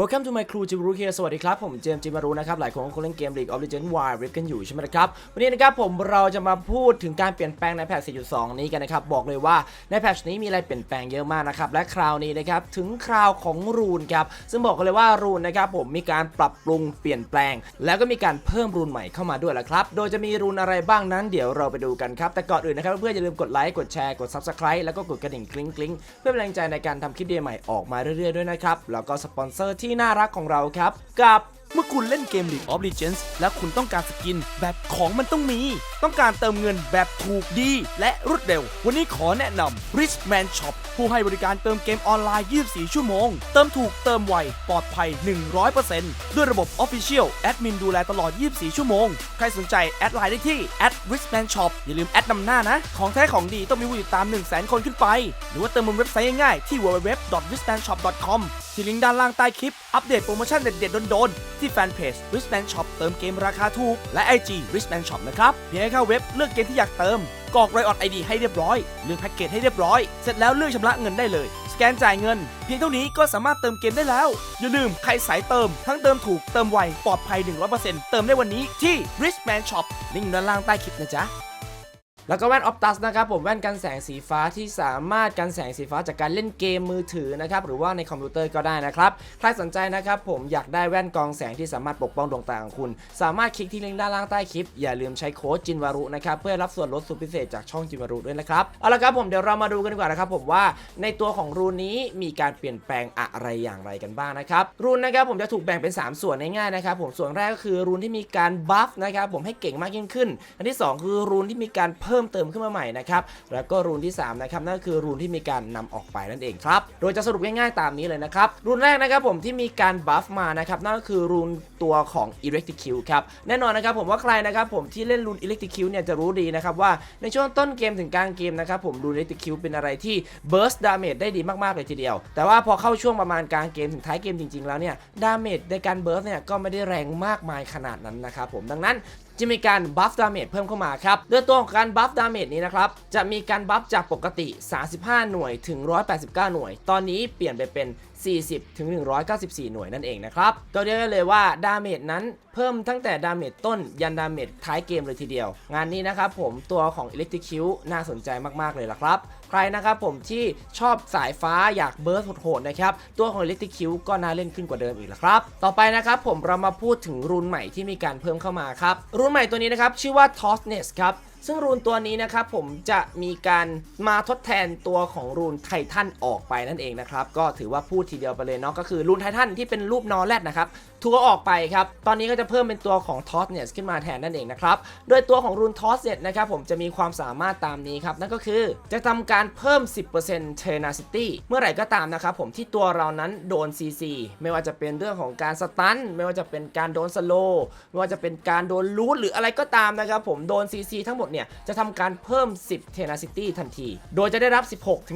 Welcome to my crew จิมรุ here สวัสดีครับ ผมเจมส์จิมารุนะครับ หลายคนคงเล่นเกม League of Legends Wild Rift กันอยู่ใช่ไหมครับ วันนี้นะครับผมเราจะมาพูดถึงการเปลี่ยนแปลงในแพท4.2 นี้กันนะครับ บอกเลยว่าในแพทช์นี้มีอะไรเปลี่ยนแปลงเยอะมากนะครับ และคราวนี้นะครับถึงคราวของรูนครับ ซึ่งบอกกันเลยว่ารูนนะครับผมมีการปรับปรุงเปลี่ยนแปลง แล้วก็มีการเพิ่มรูนใหม่เข้ามาด้วยละครับ โดยจะมีรูนอะไรบ้างนั้นเดี๋ยวเราไปดูกันครับ แต่ก่อนอื่นนะครับเพื่อนๆอย่าลืมกดไลค์ กดแชร์ กด Subscribe แล้วก็กดกระดิ่งกริ๊งกริ๊งเพื่อเป็นแรงใจในการทำคลิปเดียใหม่ออกมาเรื่อยๆด้วยนะครับแล้วก็สปอนเซอร์ทที่น่ารักของเราครับ กับ เมื่อคุณเล่นเกม League of Legends และคุณต้องการสกินแบบของมันต้องมี ต้องการเติมเงินแบบถูกดี และรวดเร็ว วันนี้ขอแนะนำ Richman Shop ผู้ให้บริการเติมเกมออนไลน์ 24 ชั่วโมง เติมถูกเติมไว ปลอดภัย 100%ด้วยระบบ Official แอดมินดูแลตลอด 24 ชั่วโมง ใครสนใจแอดไลน์ได้ที่ @richman shop อย่าลืมแอดนำหน้านะ ของแท้ของดีต้องมีผู้ติดตาม 100,000 คนขึ้นไป หรือว่าเติมบนเว็บไซต์ง่ายๆที่ www.richmanshop.com ที่ลิงก์ด้านล่างใต้คลิป อัปเดตโปรโมชั่นเด็ดๆโดนๆ ที่แฟนเพจ Richman Shop เติมเกมราคาถูก และ IG Richman Shop นะครับ เพียงแค่เข้าเว็บเลือกเกมที่อยากเติมกรอกรายออดไอดีให้เรียบร้อย เลือกแพ็กเกจให้เรียบร้อย เสร็จแล้วเลือกชำระเงินได้เลย สแกนจ่ายเงิน เพียงเท่านี้ก็สามารถเติมเกมได้แล้ว อย่าลืมใครสายเติม ทั้งเติมถูก เติมไว ปลอดภัย 100%เติมได้วันนี้ที่ Richman Shop ลิงก์ด้านล่างใต้คลิปนะจ๊ะ แล้วก็แว่น Optus นะครับผมแว่นกันแสงสีฟ้าที่สามารถกันแสงสีฟ้าจากการเล่นเกมมือถือนะครับหรือว่าในคอมพิวเตอร์ก็ได้นะครับใครสนใจนะครับผมอยากได้แว่นกองแสงที่สามารถปกป้องดวงตาของคุณ สามารถคลิกที่ลิงก์ด้านล่างใต้คลิป อย่าลืมใช้โค้ดจินวารุนะครับเพื่อรับส่วนลดสุดพิเศษจากช่องจินวารุด้วยนะครับเอาละครับผมเดี๋ยวเรามาดูกันดีกว่านะครับผมว่าในตัวของรูนนี้มีการเปลี่ยนแปลงอะไรอย่างไรกันบ้างนะครับรูนนะครับผมจะถูกแบ่งเป็น 3 ส่วนง่ายๆนะครับผมส่วนแรกก็คือรูนที่มีการบัฟนะครับผมให้เก่งมากยิ่งขึ้น อันที่ 2 คือรูนที่มีการเพิ่ิ่มเติมขึ้นมาใหม่นะครับแล้วก็รูนที่3นะครับนั่นคือรูนที่มีการนำออกไปนั่นเองครับโดยจะสรุปง่ายๆตามนี้เลยนะครับรูนแรกนะครับผมที่มีการบัฟมานะครับนั่นก็คือรูนตัวของ Electrocute ครับแน่นอนนะครับผมว่าใครนะครับผมที่เล่นรูน Electrocute เนี่ยจะรู้ดีนะครับว่าในช่วงต้นเกมถึงกลางเกมนะครับผมรูน Electrocute เป็นอะไรที่ burst damage ได้ดีมากๆเลยทีเดียว แต่ว่าพอเข้าช่วงประมาณกลางเกมถึงท้ายเกมจริงๆแล้วเนี่ยดาเมจในการ burst เนี่ยก็ไม่ได้แรงมากมายขนาดนั้นนะครับผมดังนั้น จะมีการบัฟดาเมจเพิ่มเข้ามาครับโดยตัวของการบัฟดาเมจนี้นะครับจะมีการบัฟจากปกติ 35 หน่วยถึง 189 หน่วย ตอนนี้เปลี่ยนไปเป็น 40ถึง194 หน่วยนั่นเองนะครับก็เรียกได้เลยว่าดาเมจนั้นเพิ่มตั้งแต่ดาเมจต้นยันดาเมจท้ายเกมเลยทีเดียว งานนี้นะครับผมตัวของ Electrocute น่าสนใจมากๆเลยละครับใครนะครับผมที่ชอบสายฟ้าอยากเบิร์สโหดๆนะครับ ตัวของ Electrocute ก็น่าเล่นขึ้นกว่าเดิมอีกแล้วครับ ต่อไปนะครับผมเรามาพูดถึงรุ่นใหม่ที่มีการเพิ่มเข้ามาครับ รุ่นใหม่ตัวนี้นะครับชื่อว่า Tossness ครับซึ่งรูนตัวนี้นะครับผมจะมีการมาทดแทนตัวของรูนไททันออกไปนั่นเองนะครับ ก็ถือว่าพูดทีเดียวไปเลยเนาะก็คือรูนไททันที่เป็นรูปนอแรดนะครับถูกเอออกไปครับ ตอนนี้ก็จะเพิ่มเป็นตัวของทอสเนสขึ้นมาแทนนั่นเองนะครับ โดยตัวของรูนทอสเนสนะครับผมจะมีความสามารถตามนี้ครับ นั่นก็คือจะทำการเพิ่ม 10% tenacity เมื่อไหร่ก็ตามนะครับผมที่ตัวเรานั้นโดน CC ไม่ว่าจะเป็นเรื่องของการสตันไม่ว่าจะเป็นการโดนสโลไม่ว่าจะเป็นการโดนลูดหรืออะไรก็ตามนะครับผมโดน CC ทั้งหมดเนี่ยจะทำการเพิ่ม 10 tenacity ทันที โดยจะได้รับ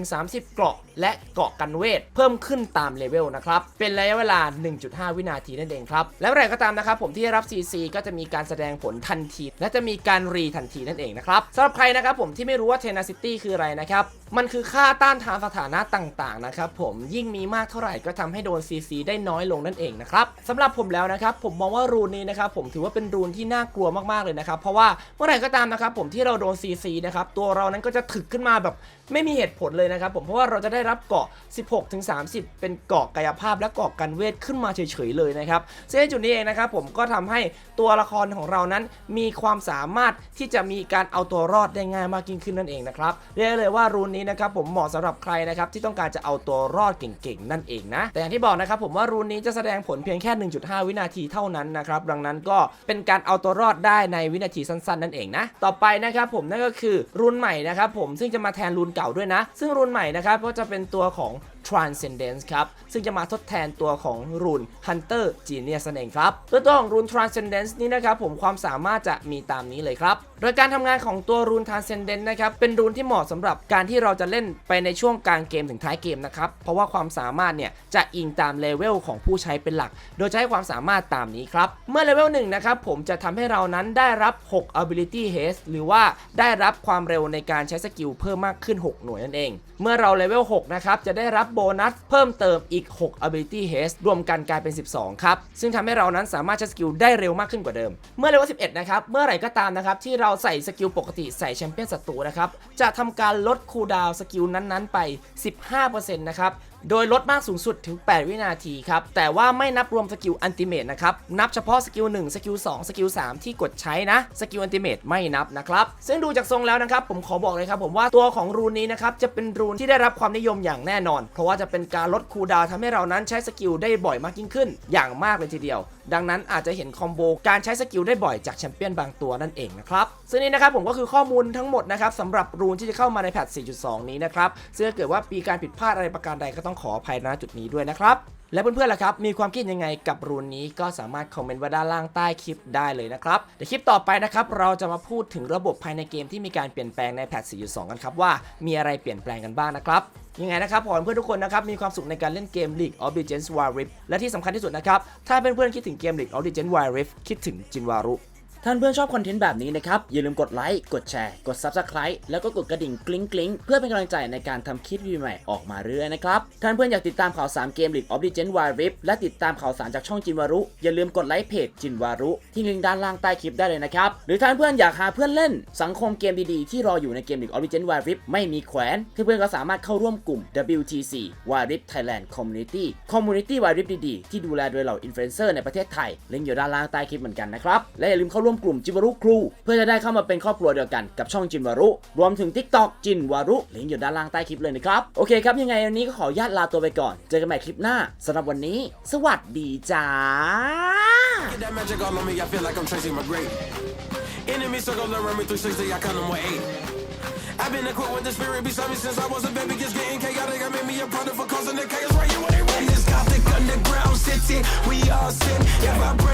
16-30 เกราะ และเกราะกันเวท เพิ่มขึ้นตามเลเวลนะครับ เป็นระยะเวลา 1.5 วินาทีนั่นเองครับ และอะไรก็ตามนะครับ ผมที่ได้รับ CC ก็จะมีการแสดงผลทันที และจะมีการรีทันทีนั่นเองนะครับสำหรับใครนะครับผมที่ไม่รู้ว่า tenacity คืออะไรนะครับมันคือค่าต้านทานสถานะต่างๆนะครับผมยิ่งมีมากเท่าไหร่ก็ทำให้โดน CC ได้น้อยลงนั่นเองนะครับสำหรับผมแล้วนะครับผมมองว่ารูนนี้นะครับผมถือว่าเป็นรูนที่น่ากลัวมากๆเลยนะครับเพราะว่าเมื่อไหร่ก็ตามนะครับผมที่เราโดน CC นะครับตัวเรานั้นก็จะถึกขึ้นมาแบบไม่มีเหตุผลเลยนะครับผมเพราะว่าเราจะได้รับเกาะ 16-30 เป็นเกาะกายภาพและเกาะกันเวทขึ้นมาเฉยๆเลยนะครับซึ่งในจุดนี้เองนะครับผมก็ทำให้ตัวละครของเรานั้นมีความสามารถที่จะมีการเอาตัวรอดได้ง่ายมากยิ่งขึ้นนั่นเองนะครับเรียกเลยว่ารูนนี้นะครับผมเหมาะสำหรับใครนะครับที่ต้องการจะเอาตัวรอดเก่งๆนั่นเองนะแต่อย่างที่บอกนะครับผมว่ารูนนี้จะแสดงผลเพียงแค่ 1.5 วินาทีเท่านั้นนะครับดังนั้นก็เป็นการเอาตัวรอดได้ในวินาทีสั้น ๆ นั่นเองนะต่อไปนะครับผมนั่นก็คือรุ่นใหม่นะครับผมซึ่งจะมาแทนรุ่นเก่าด้วยนะ ซึ่งรุ่นใหม่นะครับก็จะเป็นตัวของ Transcendence ครับ ซึ่งจะมาทดแทนตัวของรูน Hunter Genius นั่นเองครับโดยตัวของรูน Transcendence นี้นะครับผมความสามารถจะมีตามนี้เลยครับ โดยการทำงานของตัวรูน Transcendence นะครับเป็นรูนที่เหมาะสำหรับการที่เราจะเล่นไปในช่วงกลางเกมถึงท้ายเกมนะครับ เพราะว่าความสามารถเนี่ยจะอิงตามเลเวลของผู้ใช้เป็นหลัก โดยจะให้ความสามารถตามนี้ครับ เมื่อเลเวล1นะครับผมจะทำให้เรานั้นได้รับ 6 ability haste หรือว่าได้รับความเร็วในการใช้สกิลเพิ่มมากขึ้น 6 หน่วยนั่นเอง เมื่อเราเลเวล6นะครับจะได้รับโบนัสเพิ่มเติมอีก 6 ability haste รวมกันกลายเป็น 12 ครับ ซึ่งทำให้เรานั้นสามารถใช้สกิลได้เร็วมากขึ้นกว่าเดิม เมื่อเลเวล11 นะครับ เมื่อไหร่ก็ตามนะครับ ที่เราใส่สกิลปกติใส่แชมเปี้ยนศัตรูนะครับ จะทำการลดคูลดาวสกิลนั้นๆไป 15%นะครับ โดยลดมากสูงสุดถึง 8 วินาทีครับ แต่ว่าไม่นับรวมสกิลอันติเมตนะครับ นับเฉพาะสกิล1สกิล2สกิล3ที่กดใช้นะ สกิลอันติเมตไม่นับนะครับ ซึ่งดูจากทรงแล้วนะครับ ผมขอบอกเลยครับผมว่าตัวของรูนนี้นะครับ จะเป็นรูนที่ได้รับความนิยมอย่างแน่นอน เพราะว่าจะเป็นการลดคูลดาวทำให้เรานั้นใช้สกิลได้บ่อยมากยิ่งขึ้น อย่างมากเลยทีเดียว ดังนั้นอาจจะเห็นคอมโบการใช้สกิลได้บ่อยจากแชมเปี้ยนบางตัวนั่นเองนะครับซึ่งนี่นะครับผมก็คือข้อมูลทั้งหมดนะครับสำหรับรูนที่จะเข้ามาในแพท4.2 นี้นะครับซึ่งถ้าเกิดว่ามีการผิดพลาดอะไรประการใดก็ต้องขออภัยณจุดนี้ด้วยนะครับ และเพื่อนๆล่ะครับ มีความคิดยังไงกับรูนนี้ก็สามารถคอมเมนต์ไว้ด้านล่างใต้คลิปได้เลยนะครับ เดี๋ยวคลิปต่อไปนะครับ เราจะมาพูดถึงระบบภายในเกมที่มีการเปลี่ยนแปลงในแพท4.2 กันครับว่ามีอะไรเปลี่ยนแปลงกันบ้างนะครับยังไงนะครับขอเพื่อนทุกคนนะครับ มีความสุขในการเล่นเกม League of Legends Wild Rift และที่สำคัญที่สุดนะครับ ถ้าเพื่อนๆคิดถึงเกม League of Legends Wild Rift คิดถึงจินวารุ ท่านเพื่อนชอบคอนเทนต์แบบนี้นะครับ อย่าลืมกดไลค์ กดแชร์ กด Subscribe แล้วก็กดกระดิ่งกริ๊งกริ๊งเพื่อเป็นกำลังใจในการทำคลิปวิดีโอใหม่ออกมาเรื่อยนะครับ ท่านเพื่อนอยากติดตามข่าวสารเกม League of Legends Wild Rift และติดตามข่าวสารจากช่องจินวารุ อย่าลืมกดไลค์เพจจินวารุ ที่ลิงก์ด้านล่างใต้คลิปได้เลยนะครับ หรือท่านเพื่อนอยากหาเพื่อนเล่น สังคมเกมดีๆที่รออยู่ในเกม League of Legends Wild Rift ไม่มีแขวนเพื่อนๆก็สามารถเข้าร่วมกลุ่ม WTC Wild Rift Thailand Community Community Wild Rift ดีๆที่ดูแลโดยเหล่าอินฟลูเอนเซอร์ในประเทศไทยลิงก์อยู่ด้านล่างใต้คลิปเหมือนกันนะครับและอย่าลืมเข้าร่วมร่วมกลุ่มจิวารุครู เพื่อจะได้เข้ามาเป็นครอบครัวเดียวกันกับช่องจินวารุ รวมถึง TikTok จินวารุลิงก์อยู่ด้านล่างใต้คลิปเลยนะครับ โอเคครับ ยังไงวันนี้ก็ขอญาตลาตัวไปก่อน เจอกันใหม่คลิปหน้าสำหรับวันนี้ สวัสดีจ้า I've been equipped with the spirit beside me since I was a baby. It's getting chaotic. I made me a product for causing the chaos right here when they run. In this gothic underground city, we all sin. If I bring